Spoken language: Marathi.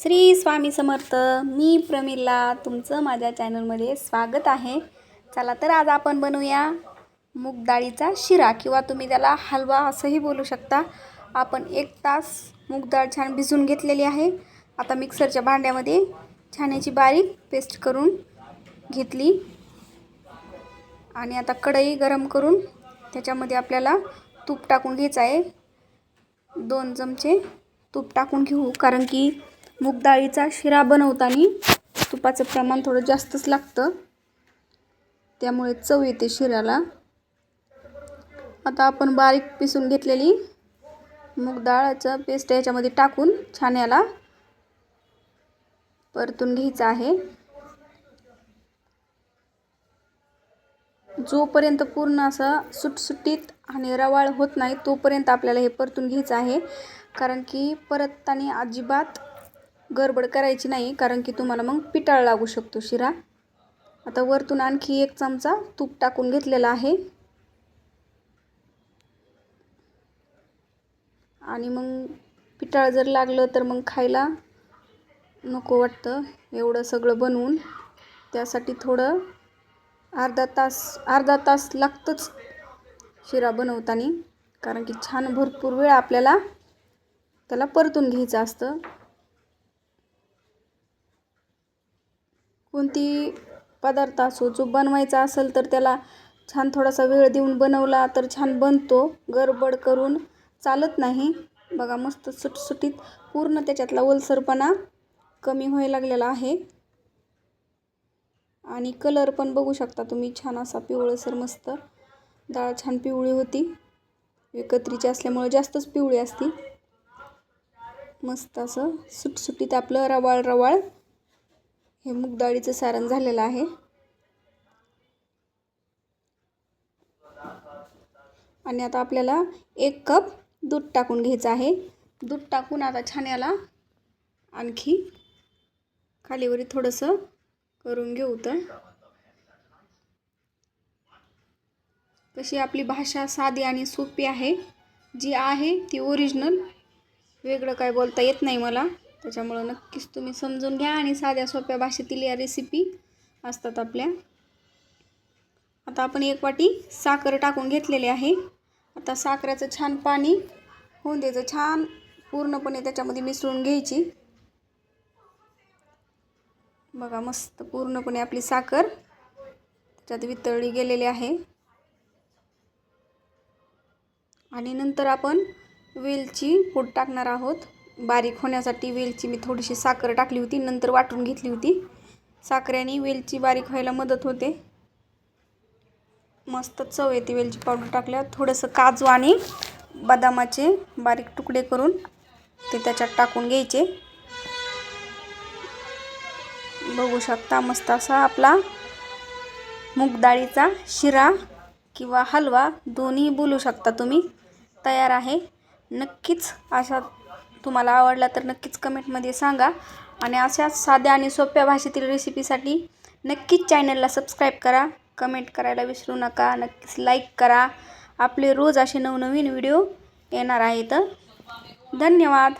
श्री स्वामी समर्थ मी प्रमिला तुमचं माझ्या चॅनलमध्ये स्वागत आहे. चला तर आज आपण बनवूया मूग डाळीचा शिरा किंवा तुम्ही त्याला हलवा असंही बोलू शकता. आपण एक तास मूग डाळ छान भिजून घेतलेली आहे. आता मिक्सरच्या भांड्यामध्ये छान याची बारीक पेस्ट करून घेतली. आणि आता कढई गरम करून त्याच्यामध्ये आपल्याला तूप टाकून घ्यायचं आहे. दोन चमचे तूप टाकून घेऊ कारण की मूग डाळीचा शिरा बनवताना तुपाचं प्रमाण थोडं जास्तच लागतं. त्यामुळे चव येते शिऱ्याला. आता आपण बारीक पिसून घेतलेली मूग डाळाचं पेस्ट याच्यामध्ये टाकून छान याला परतून घ्यायचं आहे. जोपर्यंत पूर्ण असं सुटसुटीत आणि रवाळ होत नाही तोपर्यंत आपल्याला हे परतून घ्यायचं आहे. कारण की परतताना अजिबात गडबड करायची नाही कारण की तुम्हाला मग पिटाळ लागू शकतो शिरा. आता वरतून आणखी एक चमचा तूप टाकून घेतलेला आहे. आणि मग पिटाळ जर लागलं तर मग खायला नको वाटतं एवढं सगळं बनवून. त्यासाठी थोडं अर्धा तास अर्धा तास लागतंच शिरा बनवताना कारण की छान भरपूर वेळ आपल्याला त्याला परतून घ्यायचं असतं. कोणती पदार्थ असो जो बनवायचा असेल तर त्याला छान थोडासा वेळ देऊन बनवला तर छान बनतो. गडबड करून चालत नाही. बघा मस्त सुटसुटीत पूर्ण त्याच्यातला ओलसरपणा कमी व्हायला लागलेला आहे. आणि कलर पण बघू शकता तुम्ही छान असा पिवळसर मस्त. डाळ छान पिवळी होती. एकत्रीची असल्यामुळे जास्तच पिवळी असती. मस्त असं सुटसुटीत आपलं रवाळ रवाळ हे मूगडाळीचं सारण झालेलं आहे. आणि आता आपल्याला एक कप दूध टाकून घ्यायचं आहे. दूध टाकून आता छान याला आणखी खालीवरी थोडंसं करून घेऊ तर. कशी आपली भाषा साधी आणि सोपी आहे जी आहे ती ओरिजिनल वेगळं काय बोलता येत नाही मला. त्याच्यामुळं नक्कीच तुम्ही समजून घ्या आणि साध्या सोप्या भाषेतील या रेसिपी असतात आपल्या. आता आपण एक वाटी साखर टाकून घेतलेली आहे. आता साखरेचं छान पाणी होऊन द्यायचं छान पूर्णपणे त्याच्यामध्ये मिसळून घ्यायची. बघा मस्त पूर्णपणे आपली साखर त्याच्यात वितळली गेलेली आहे. आणि नंतर आपण वेलची पूड टाकणार आहोत. बारीक होण्यासाठी वेलची मी थोडीशी साखर टाकली होती नंतर वाटून घेतली होती. साखरेने वेलची बारीक व्हायला मदत होते. मस्त चव येते वेलची पावडर टाकल्यावर. थोडंसं काजू आणि बदामाचे बारीक तुकडे करून ते त्याच्यात टाकून घ्यायचे. बघू शकता मस्त असा आपला मूग डाळीचा शिरा किंवा हलवा दोन्ही बोलू शकता तुम्ही. तयार आहे. नक्कीच अशा तुम्हाला आवडला तर नक्कीच कमेंटमध्ये सांगा. आणि अशाच साध्या आणि सोप्या भाषेतील रेसिपीसाठी नक्कीच चॅनलला सबस्क्राईब करा. कमेंट करायला विसरू नका. नक्कीच लाईक करा. आपले रोज असे नवनवीन व्हिडिओ येणार आहेत. धन्यवाद.